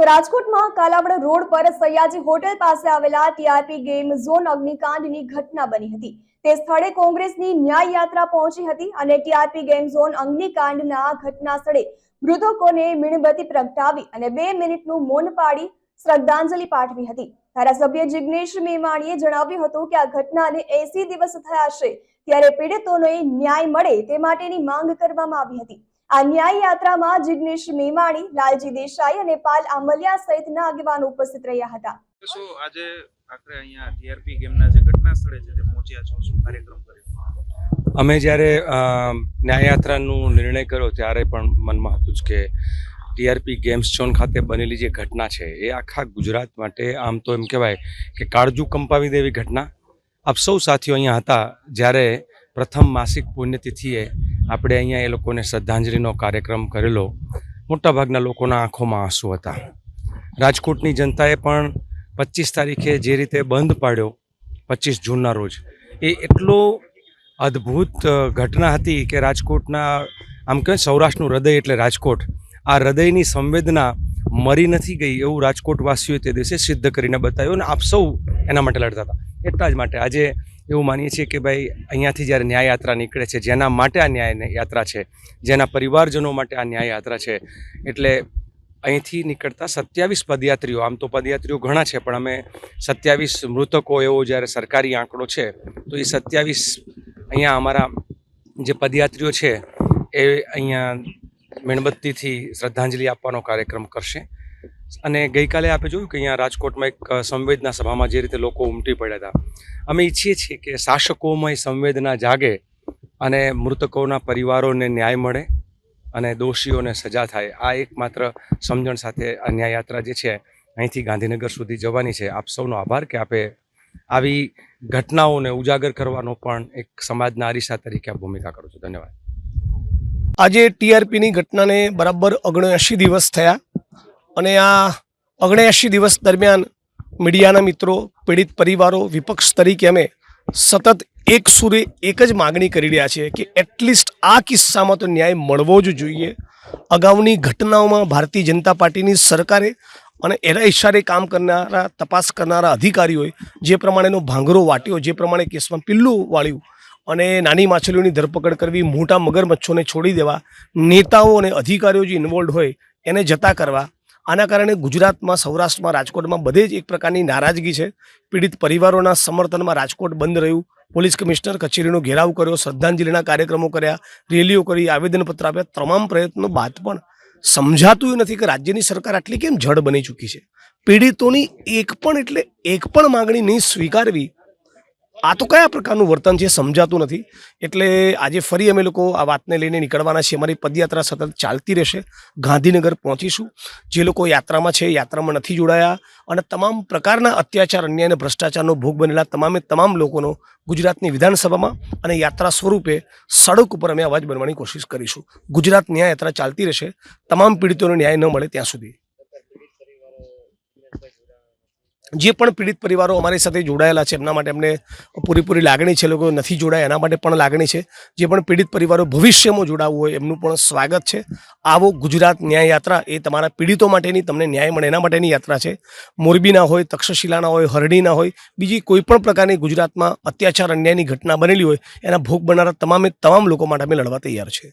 તો રાજકોટમાં કાલાવડ રોડ પર સયાજી હોટેલ પાસે આવેલા ટીઆરપી ગેમ ઝોન અગ્નિકાંડની ઘટના બની હતી. તે સ્થળે કોંગ્રેસની ન્યાય યાત્રા પહોંચી હતી અને ટીઆરપી ગેમ ઝોન અગ્નિકાંડના ઘટના સ્થળે મૃતકોને મીણબત્તી પ્રગટાવી અને બે મિનિટનું મૌન પાડી શ્રદ્ધાંજલિ પાઠવી હતી. ધારાસભ્ય જિગ્નેશ મેવાણીએ જણાવ્યું હતું કે આ ઘટનાને એસી દિવસ થયા છે, ત્યારે પીડિતોને ન્યાય મળે તે માટેની માંગ કરવામાં આવી હતી. આ ન્યાય યાત્રામાં જિગ્નેશ મેમાણી લાલજી દેસાઈ અને પાલ આંબલિયા સહિતના આગેવાનો ઉપસ્થિત રહ્યા હતા. શું આજે આખરે અહીંયા ટીઆરપી ગેમના જે ઘટના સ્થળે છે તે પહોંચ્યા છો? શું કાર્યક્રમ કર્યો? અમે જ્યારે ન્યાયયાત્રાનું નિર્ણય કર્યો ત્યારે પણ મનમાં હતું જ કે ટીઆરપી ગેમ્સ ઝોન ખાતે બનેલી જે ઘટના છે એ આખા ગુજરાત માટે આમ તો એમ કહેવાય કે કાળજુ કંપાવી દેવી ઘટના. આપ સૌ સાથીઓ અહીંયા હતા જ્યારે પ્રથમ માસિક પુણ્યતિથિએ આપણે અહીંયા એ લોકોને શ્રદ્ધાંજલિનો કાર્યક્રમ કરેલો. મોટાભાગના લોકોના આંખોમાં આંસુ હતા. રાજકોટની જનતાએ પણ પચીસ તારીખે જે રીતે બંધ પાડ્યો, પચીસ જૂનના રોજ, એ એટલો અદ્ભુત ઘટના હતી કે રાજકોટના, આમ કહે સૌરાષ્ટ્રનું હૃદય એટલે રાજકોટ. આ હૃદયની સંવેદના મરી નથી ગઈ એવું રાજકોટવાસીઓએ તે દિવસે સિદ્ધ કરીને બતાવ્યું અને આપ સૌ એના માટે લડતા હતા. એટલા જ માટે આજે એવું માનીએ છીએ કે ભાઈ, અહીંયાથી જ્યારે ન્યાય યાત્રા નીકળે છે, જેના માટે આ ન્યાય યાત્રા છે, જેના પરિવારજનો માટે આ ન્યાય યાત્રા છે, એટલે અહીંથી નીકળતા સત્યાવીસ પદયાત્રીઓ, આમ તો પદયાત્રીઓ ઘણા છે, પણ અમે સત્યાવીસ મૃતકો એવો જ્યારે સરકારી આંકડો છે, તો એ સત્યાવીસ અહીંયા અમારા જે પદયાત્રીઓ છે, એ અહીંયા મીણબત્તીથી શ્રદ્ધાંજલિ આપવાનો કાર્યક્રમ કરશે. અને ગઈકાલે આપણે જોયું કે અહીંયા રાજકોટમાં એક સંવેદના સભામાં જે રીતે લોકો ઉમટી પડ્યા હતા. અમે ઈચ્છીએ છીએ કે શાસકોમાં એ સંવેદના જાગે અને મૃતકોના પરિવારોને ન્યાય મળે અને દોષીઓને સજા થાય. આ એકમાત્ર સમજણ સાથે આ ન્યાયયાત્રા જે છે, અહીંથી ગાંધીનગર સુધી જવાની છે. આપ સૌનો આભાર કે આપે આવી ઘટનાઓને ઉજાગર કરવાનો પણ એક સમાજના અરીસા તરીકે આ ભૂમિકા કરો છો. ધન્યવાદ. આજે ટીઆરપીની ઘટનાને બરાબર ઓગણએંશી દિવસ થયા. અને આ ઓગણએંશી દિવસ દરમિયાન મીડિયાના મિત્રો, પીડિત પરિવારો, વિપક્ષ તરીકે અમે સતત એક સુરે એક જ માગણી કરી રહ્યા છીએ કે એટલીસ્ટ આ કિસ્સામાં તો ન્યાય મળવો જ જોઈએ. અગાઉની ઘટનાઓમાં ભારતીય જનતા પાર્ટીની સરકારે અને એના ઇશારે કામ કરનારા, તપાસ કરનારા અધિકારીઓએ જે પ્રમાણેનો ભાંગરો વાટ્યો, જે પ્રમાણે કેસમાં પિલ્લું વાળ્યું અને નાની માછલીઓની ધરપકડ કરવી, મોટા મગરમચ્છોને છોડી દેવા, નેતાઓ અને અધિકારીઓ જે ઇન્વોલ્વ હોય એને જતા કરવા આના કારણે ગુજરાતમાં, સૌરાષ્ટ્રમાં, રાજકોટમાં બધે જ એક પ્રકારની નારાજગી છે. પીડિત પરિવારોના સમર્થનમાં રાજકોટ બંધ રહ્યું. પોલીસ કમિશનર કચેરીનો ઘેરાવ કર્યો, શ્રદ્ધાંજલિના કાર્યક્રમો કર્યા, રેલીઓ કરી, આવેદનપત્ર આપ્યા, તમામ પ્રયત્નો બાદ પણ સમજાતું નથી કે રાજ્યની સરકાર આટલી કેમ જડ બની ચૂકી છે. પીડિતોની એક પણ એટલે એક પણ માંગણી નહીં સ્વીકારવી આ તો કયા પ્રકારનું વર્તન છે સમજાતું નથી. એટલે આજે ફરી અમે લોકો આ વાતને લઈને નીકળવાના છીએ. અમારી પદયાત્રા સતત ચાલતી રહેશે. ગાંધીનગર પહોંચીશું. જે લોકો યાત્રામાં છે યાત્રામાં નથી જોડાયા. અને તમામ પ્રકારના અત્યાચાર, અન્યાય અને ભ્રષ્ટાચારનો ભોગ બનેલા તમામે તમામ લોકોનો ગુજરાતની વિધાનસભામાં અને યાત્રા સ્વરૂપે સડક ઉપર અમે અવાજ બનવાની કોશિશ કરીશું. ગુજરાત ન્યાય યાત્રા ચાલતી રહેશે. તમામ પીડિતોને ન્યાય ન મળે ત્યાં સુધી. જે પણ પીડિત પરિવારો અમારી સાથે જોડાયેલા છે, એમના માટે એમને પૂરેપૂરી લાગણી છે, લોકો નથી જોડાયા, એના માટે પણ લાગણી છે. જે પણ પીડિત પરિવારો ભવિષ્યમાં જોડાવવું હોય, એમનું પણ સ્વાગત છે. આવો ગુજરાત ન્યાય યાત્રા એ તમારા પીડિતો માટેની, તમને ન્યાય મળે એના માટેની યાત્રા છે. મોરબીના હોય તક્ષશિલાના હોય હરડીના હોય, બીજી કોઈ પણ પ્રકારની ગુજરાતમાં અત્યાચાર, અન્યાયની ઘટના બનેલી હોય, એના ભોગ બનનારા તમામે તમામ લોકો માટે અમે લડવા તૈયાર છે.